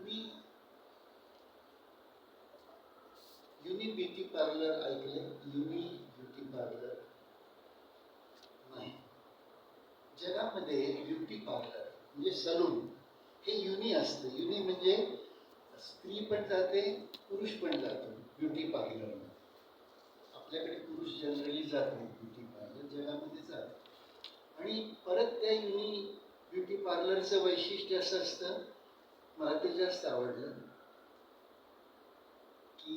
तुम्ही युनी beauty parlour ऐकले युनी beauty parlour? नाही. जगामध्ये ब्युटी पार्लर म्हणजे सलून हे युनी असतं. युनी म्हणजे स्त्री पण जाते पुरुष पण जातो ब्युटी पार्लर आपल्याकडे पुरुष जनरली जात नाही ब्युटी पार्लर जगामध्ये जात आणि परत त्या युनी ब्युटी पार्लरचं वैशिष्ट्य असं असतं मला ते जास्त आवडलं की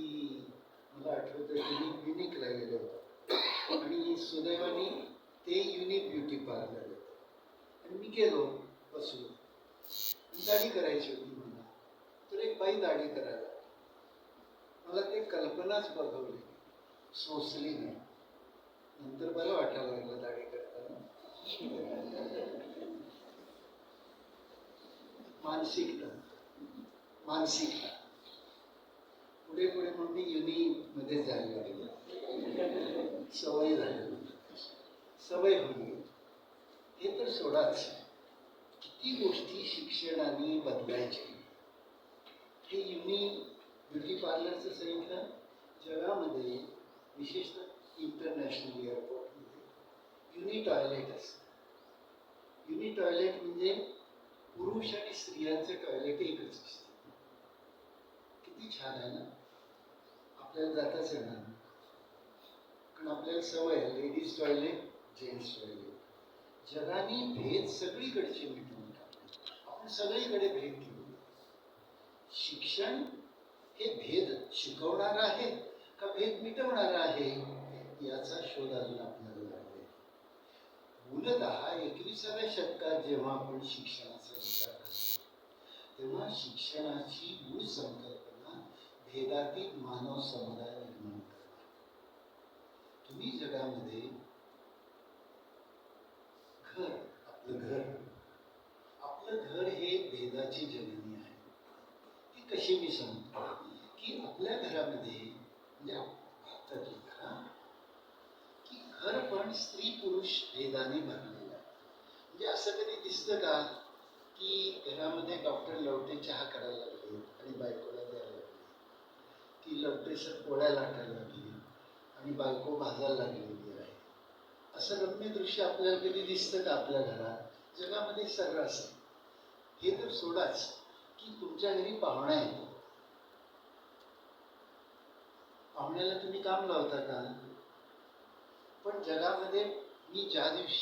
मला आठवतं की युनिकला गेलो होतो. आणि सुदैवाने ते युनिक ब्युटी पार्लर होतं. आणि मी गेलो बसलो दाढी करायची होती मला तर एक बाई दाढी करायला मला ते कल्पनाच बघवली सोसली नाही. नंतर बरं वाटायला लागलं दाढी करताना. मानसिकता. मानसिकता पुढे पुढे मग मी युनिमध्ये जायला लागली. सवय झाली. सवय होईल हे तर सोडाच. किती गोष्टी शिक्षणाने बदलायच्या हे युनी ब्युटी पार्लरचं सांगितलं. जगामध्ये विशेषतः इंटरनॅशनल एअरपोर्टमध्ये युनी टॉयलेट असतं. युनी टॉयलेट म्हणजे पुरुष आणि स्त्रियांचं टॉयलेट एकच असतं. किती छान आहे ना. आपल्याला जाताच येणार कारण आपल्याला सवय आहे लेडीज टॉयलेट जेंट्स टॉयलेट जगाने भेद सगळीकडचे मिटवून टाकले. आपण सगळीकडे भेद घेऊ शिक्षण हे भेद शिकवणार आहे का भेद मिटवणार आहे याचा शोध अजून आपल्याला लागले मूलत एकविसाव्या शतकात जेव्हा आपण शिक्षणाचा विचार करतो तेव्हा शिक्षणाची मूळ संकल्पना भेदातीत मानव समुदाय निर्माण करणे तुम्ही जगामध्ये घर आपलं घर आपलं घर हे भेदाची जननी आहे. ती कशी मी सांगतो? की आपल्या घरामध्ये म्हणजे भारतातील घरा की घर पण स्त्री पुरुष भेदाने भरलेलं आहे. म्हणजे असं कधी दिसतं का? की घरामध्ये डॉक्टर लवटे चहा करायला लागले आणि बायकोला की पोळ्या लाटायला लागली? आणि बायको भाजायला लागलेली आहे असं रम्य दृश्य आपल्याला कधी दिसतं का आपल्या घरात? जगामध्ये सर्रास आहे. हे तर सोडाच की तुमच्या घरी पाहुणा येतो. पाहुण्याला तुम्ही काम लावता का? पण जगामध्ये मी ज्या दिवशी